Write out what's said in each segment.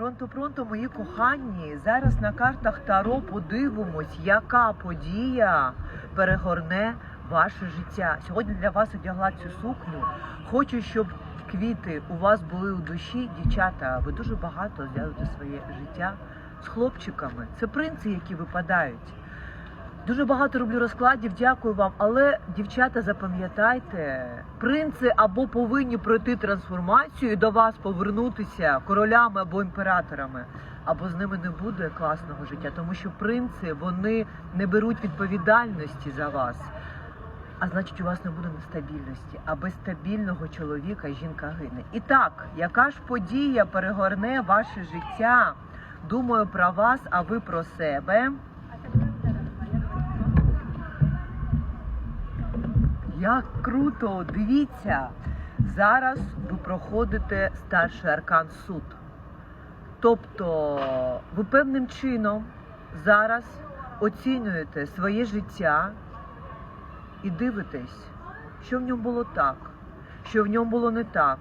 Пронто, пронто, мої кохані. Зараз на картах Таро подивимось, яка подія перегорне ваше життя. Сьогодні для вас одягла цю сукню. Хочу, щоб квіти у вас були у душі. Дівчата, ви дуже багато зв'язуєте своє життя з хлопчиками. Це принци, які випадають. Дуже багато роблю розкладів, дякую вам. Але, дівчата, запам'ятайте, принци або повинні пройти трансформацію і до вас повернутися королями або імператорами, або з ними не буде класного життя, тому що принци вони не беруть відповідальності за вас. А значить, у вас не буде нестабільності. А без стабільного чоловіка жінка гине. І так, яка ж подія перегорне ваше життя? Думаю про вас, а ви про себе. Як круто! Дивіться! Зараз ви проходите старший аркан суд. Тобто ви певним чином зараз оцінюєте своє життя і дивитесь, що в ньому було так, що в ньому було не так.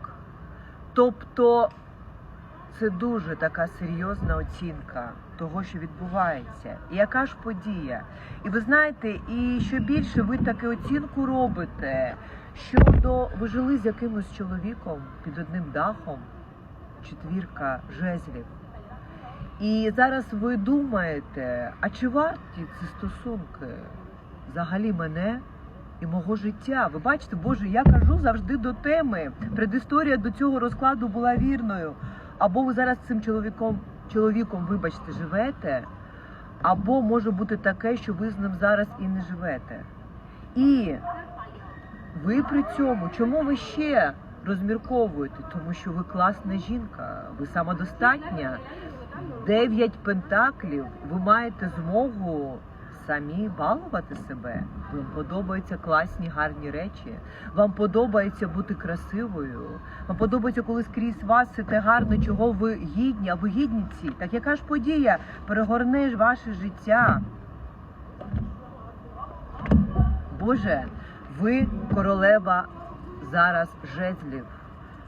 Тобто це дуже така серйозна оцінка того, що відбувається. І яка ж подія? І ви знаєте, і що більше ви таку оцінку робите щодо ви жили з якимось чоловіком під одним дахом, четвірка жезлів. І зараз ви думаєте, а чи варті ці стосунки взагалі мене і мого життя? Ви бачите, Боже, я кажу завжди до теми. Предісторія до цього розкладу була вірною. Або ви зараз цим чоловіком, чоловіком, вибачте, живете, або може бути таке, що ви з ним зараз і не живете. І ви при цьому, чому ви ще розмірковуєте? Тому що ви класна жінка, ви самодостатня. Дев'ять пентаклів, ви маєте змогу самі балувати себе. Вам подобаються класні гарні речі. Вам подобається бути красивою. Вам подобається, коли скрізь вас все те гарне, чого ви гідні, а ви гідні ці. Так яка ж подія перегорне ваше життя? Боже, ви королева зараз жезлів.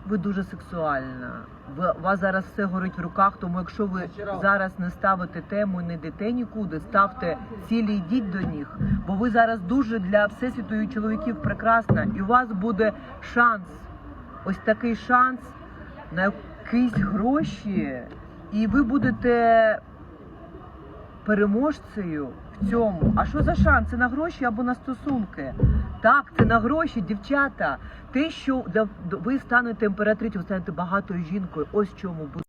Ви дуже сексуальна. Ви, у вас зараз все горить в руках, тому якщо ви зараз не ставите тему не йдете нікуди, ставте цілі, йдіть до них. Бо ви зараз дуже для всесвіту і чоловіків прекрасна, і у вас буде шанс, ось такий шанс на якісь гроші, і ви будете переможцею в цьому. А що за шанс? Це на гроші або на стосунки? Так, це на гроші, дівчата. Те, що ви станете імператрицею, ви станете багатою жінкою. Ось чому буде.